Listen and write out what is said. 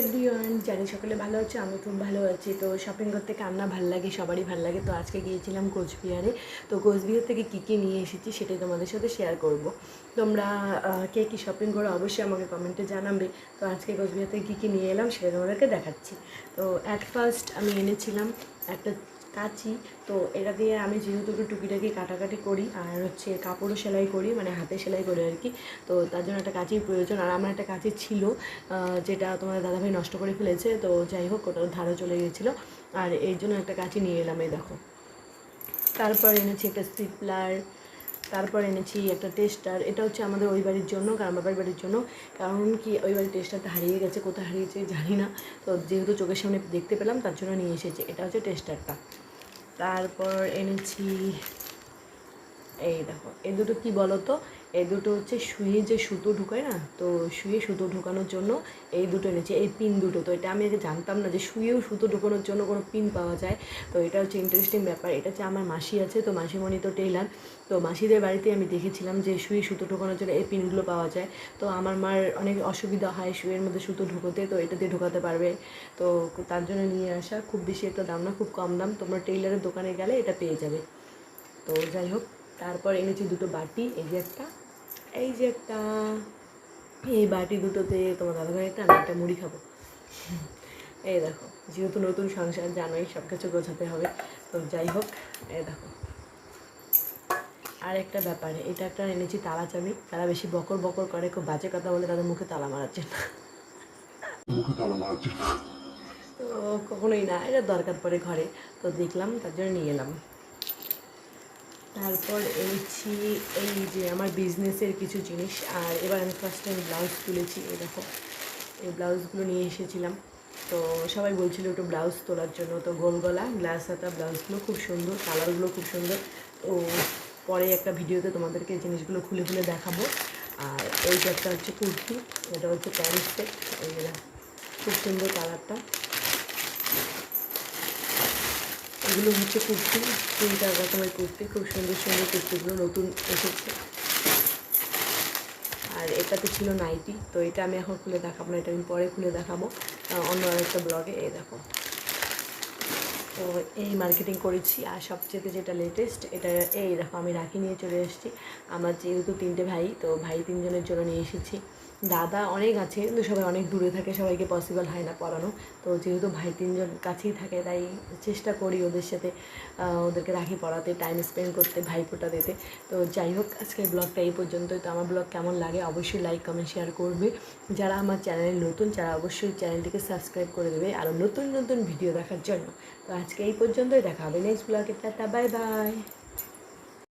Everyone জানি সকলে ভালো আছে, আমি খুব ভালো আছি। তো শপিং করতে কান্না ভালো লাগে, সবারই ভালো লাগে। তো আজকে গিয়েছিলাম কোচবিহারে। তো কোচবিহার থেকে কী কী নিয়ে এসেছি সেটাই তোমাদের সাথে শেয়ার করব। তোমরা কে কী শপিং করো অবশ্যই আমাকে কমেন্টে জানাবে। তো আজকে কোচবিহার থেকে কী কী নিয়ে এলাম সেটা তোমাদেরকে দেখাচ্ছি। তো অ্যাট ফার্স্ট আমি এনেছিলাম একটা কাঁচি। তো এটা দিয়ে আমি যেহেতু একটু টুকিটাকি কাটাকাটি করি, আর হচ্ছে কাপড়ও সেলাই করি মানে হাতে সেলাই করি আর কি, তো তার জন্য একটা কাঁচির প্রয়োজন। আর আমার একটা কাঁচি ছিল যেটা তোমার দাদাভাই নষ্ট করে ফেলেছে, তো যাই হোক, ওটা ধারও চলে গেছিল আর এই জন্য একটা কাঁচি নিয়ে এলাম, এই দেখো। তারপর এনেছি একটা স্টিপলার, তারপর এনেছি একটা টেস্টার। এটা হচ্ছে আমাদের ওই বাড়ির জন্য কারণ বাবার বাড়ির জন্য। কারণ কি, ওই বাড়ির টেস্টারটা হারিয়ে গেছে, কোথায় হারিয়েছে জানি না। তো যেহেতু চোখের সামনে দেখতে পেলাম, তার জন্য নিয়ে এসেছি। এটা হচ্ছে টেস্টারটা। তারপর এনেছি এই দেখো, এই দুটো কী বলো তো এই দুটো হচ্ছে শুয়ে যে সুতো ঢুকায় না, তো শুয়ে সুতো ঢুকানোর জন্য এই দুটো এনেছি, এই পিন দুটো। তো এটা আমি আগে জানতাম না যে শুয়েও সুতো ঢুকানোর জন্য কোনো পিন পাওয়া যায়। তো এটা হচ্ছে ইন্টারেস্টিং ব্যাপার, এটা হচ্ছে আমার মাসি আছে, তো মাসিমণি তো টেইলার তো মাসিদের বাড়িতে আমি দেখেছিলাম যে শুয়ে সুতো ঢোকানোর জন্য এই পিনগুলো পাওয়া যায়। তো আমার মার অনেক অসুবিধা হয় শুয়ের মধ্যে সুতো ঢুকোতে, তো এটা দিয়ে ঢোকাতে পারবে। তো তার জন্য নিয়ে আসা, খুব বেশি একটা দাম না, খুব কম দাম। তোমরা টেইলারের দোকানে গেলে এটা পেয়ে যাবে। তো যাই হোক তারপর এনেছি দুটো বাটি এই যে একটা এই যে একটা। এই বাটি দুটোতে তোমার দাদাভাই একটা আমি একটা মুড়ি খাব। এই দেখো যেহেতু নতুন সংসার জানোই সব কিছু গোছাতে হবে। তো যাই হোক এই দেখো। আর একটা ব্যাপার এটা একটা এনেছি তালা চাবি। তারা বেশি বকর বকর করে খুব বাজে কথা বলে তাদের মুখে তালা মারাচ্ছে না মুখে তালা মারাচ্ছে তো কখনোই না এটা দরকার পড়ে ঘরে। তো দেখলাম তার জন্য নিয়ে এলাম। তারপর এনেছি এই যে আমার বিজনেসের কিছু জিনিস, আর এবার আমি ফার্স্ট টাইম ব্লাউজ তুলেছি, এই দেখো। এই ব্লাউজগুলো নিয়ে এসেছিলাম। তো সবাই বলছিল একটু ব্লাউজ তোলার জন্য। তো গোল গলা গ্লাস হাতা ব্লাউজগুলো খুব সুন্দর কালারগুলো খুব সুন্দর। তো পরে একটা ভিডিওতে তোমাদেরকে জিনিসগুলো খুলে খুলে দেখাবো। আর এই একটা হচ্ছে কুর্তি, এটা হচ্ছে প্যান্ট সেট এই খুব সুন্দর কালারটা এগুলো হচ্ছে কুর্তি। তিনটা রকমের কুর্তি, খুব সুন্দর সুন্দর কুর্তিগুলো নতুন এসেছে। আর এটাতে ছিল নাইটি, তো এটা আমি এখন খুলে দেখাবো না, এটা আমি পরে খুলে দেখাবো। অন্য আরেকটা ব্লগে, এই দেখো। তো এই মার্কেটিং করেছি, আর সবচেয়ে যেটা লেটেস্ট এটা এই দেখো, আমি রাখি নিয়ে চলে এসেছি। আমার যেহেতু তিনটে ভাই, তো ভাই তিনজনের জন্য নিয়ে এসেছি। দাদা অনেক আছে, কিন্তু সবাই অনেক দূরে থাকে, সবাইকে পসিবল হয় না পড়ানো। তো যেহেতু ভাই তিনজন কাছেই থাকে, তাই চেষ্টা করি ওদের সাথে ওদেরকে রাখি পড়াতে টাইম স্পেন্ড করতে, ভাইফোঁটা দিতে। তো যাই হোক, আজকের ব্লগটা এই পর্যন্তই। তো আমার ব্লগ কেমন লাগে অবশ্যই লাইক কমেন্ট শেয়ার করবে। যারা আমার চ্যানেলে নতুন যারা অবশ্যই চ্যানেলটিকে সাবস্ক্রাইব করে দেবে আরও নতুন নতুন ভিডিও দেখার জন্য। তো আজকে এই পর্যন্তই, দেখা হবে নেক্সট ব্লগে টাটা বাই বাই